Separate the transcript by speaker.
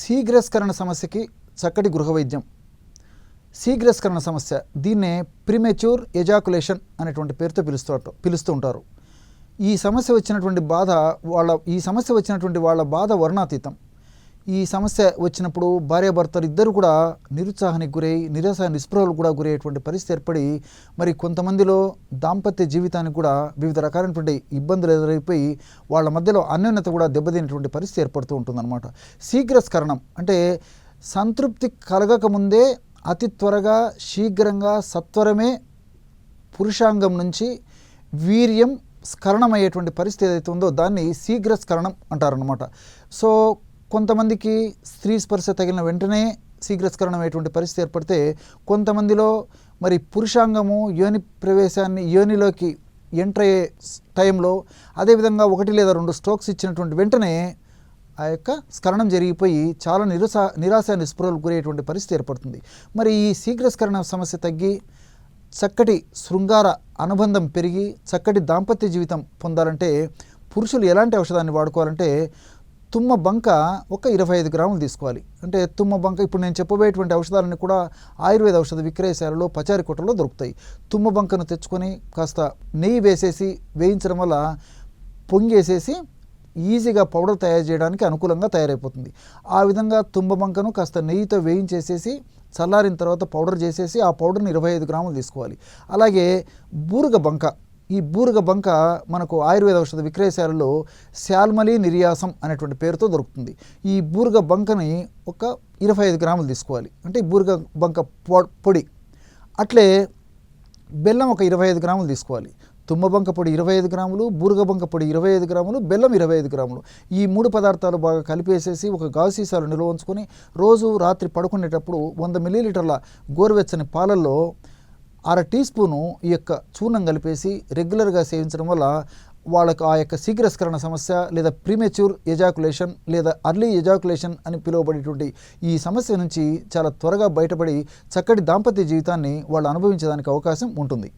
Speaker 1: శీఘ్రస్కరణ సమస్యకి చక్కటి గృహ వైద్యం శీఘ్రస్కరణ సమస్య దీన్నే ప్రిమెచ్యూర్ ఎజాకులేషన్ అనేటువంటి పేరుతో పిలుస్తూ పిలుస్తూ ఉంటారు. ఈ సమస్య వచ్చినటువంటి బాధ వాళ్ళ ఈ సమస్య వచ్చినటువంటి వాళ్ళ బాధ వర్ణాతీతం. ఈ సమస్య వచ్చినప్పుడు భార్యాభర్తలు ఇద్దరు కూడా నిరుత్సాహానికి గురై నిరాశ నిస్పృహలు కూడా గురయ్యేటువంటి పరిస్థితి ఏర్పడి మరి కొంతమందిలో దాంపత్య జీవితానికి కూడా వివిధ రకాలైనటువంటి ఇబ్బందులు ఎదురైపోయి వాళ్ళ మధ్యలో అన్యోన్యత కూడా దెబ్బతినేటువంటి పరిస్థితి ఏర్పడుతూ ఉంటుందన్నమాట. శీఘ్రస్కరణం అంటే సంతృప్తి కలగకముందే అతి త్వరగా శీఘ్రంగా సత్వరమే పురుషాంగం నుంచి వీర్యం స్కరణమయ్యేటువంటి పరిస్థితి ఏదైతే ఉందో దాన్ని శీఘ్రస్కరణం అంటారనమాట సో కొంతమందికి స్త్రీ స్పర్శ తగిలిన వెంటనే శీఘ్రస్కరణం అయ్యేటువంటి పరిస్థితి ఏర్పడితే కొంతమందిలో మరి పురుషాంగము యోని ప్రవేశాన్ని యోనిలోకి ఎంటర్ అయ్యే టైంలో అదేవిధంగా ఒకటి లేదా రెండు స్ట్రోక్స్ ఇచ్చినటువంటి వెంటనే ఆ యొక్క స్కరణం జరిగిపోయి చాలా నిరుసా నిరాశ నిస్పృహలు గురయ్యేటువంటి పరిస్థితి ఏర్పడుతుంది. మరి ఈ శీఘ్రస్కరణ సమస్య తగ్గి చక్కటి శృంగార అనుబంధం పెరిగి చక్కటి దాంపత్య జీవితం పొందాలంటే పురుషులు ఎలాంటి ఔషధాన్ని వాడుకోవాలంటే తుమ్మ బంక ఒక ఇరవై ఐదు గ్రాములు తీసుకోవాలి. అంటే తుమ్మ బంక ఇప్పుడు నేను చెప్పబోయేటువంటి ఔషధాలన్నీ కూడా ఆయుర్వేద ఔషధ విక్రయశాలలో పచారి కొట్టలో దొరుకుతాయి. తుమ్మ బంకను తెచ్చుకొని కాస్త నెయ్యి వేసేసి వేయించడం వల్ల పొంగేసేసి ఈజీగా పౌడర్ తయారు చేయడానికి అనుకూలంగా తయారైపోతుంది. ఆ విధంగా తుమ్మ బంకను కాస్త నెయ్యితో వేయించేసేసి చల్లారిన తర్వాత పౌడర్ చేసేసి ఆ పౌడర్ని ఇరవై ఐదు గ్రాములు తీసుకోవాలి. అలాగే బూరుగ బంక ఈ బూరుగ బంక మనకు ఆయుర్వేద ఔషధ విక్రయశాలలో శాల్మలి నిర్యాసం అనేటువంటి పేరుతో దొరుకుతుంది. ఈ బూరుగ బంకని ఒక ఇరవై ఐదు గ్రాములు తీసుకోవాలి. అంటే బూరుగ బంక పొ- పొడి. అట్లే బెల్లం ఒక ఇరవై ఐదు గ్రాములు తీసుకోవాలి. తుమ్మబంక పొడి ఇరవై ఐదు గ్రాములు బూరుగబంక పొడి ఇరవై ఐదు గ్రాములు బెల్లం ఇరవై ఐదు గ్రాములు. ఈ మూడు పదార్థాలు బాగా కలిపేసేసి ఒక గాజు సీసాలు నిల్వ ఉంచుకొని రోజు రాత్రి పడుకునేటప్పుడు వంద మిల్లీలీటర్ల గోరువెచ్చని పాలల్లో అర టీ స్పూను ఈ యొక్క చూర్ణం కలిపేసి రెగ్యులర్గా సేవించడం వల్ల వాళ్ళకు ఆ యొక్క శీఘ్రస్కరణ సమస్య లేదా ప్రీమెచ్యూర్ ఎజాకులేషన్ లేదా అర్లీ ఎజాకులేషన్ అని పిలువబడేటువంటి ఈ సమస్య నుంచి చాలా త్వరగా బయటపడి చక్కటి దాంపత్య జీవితాన్ని వాళ్ళు అనుభవించడానికి అవకాశం ఉంటుంది.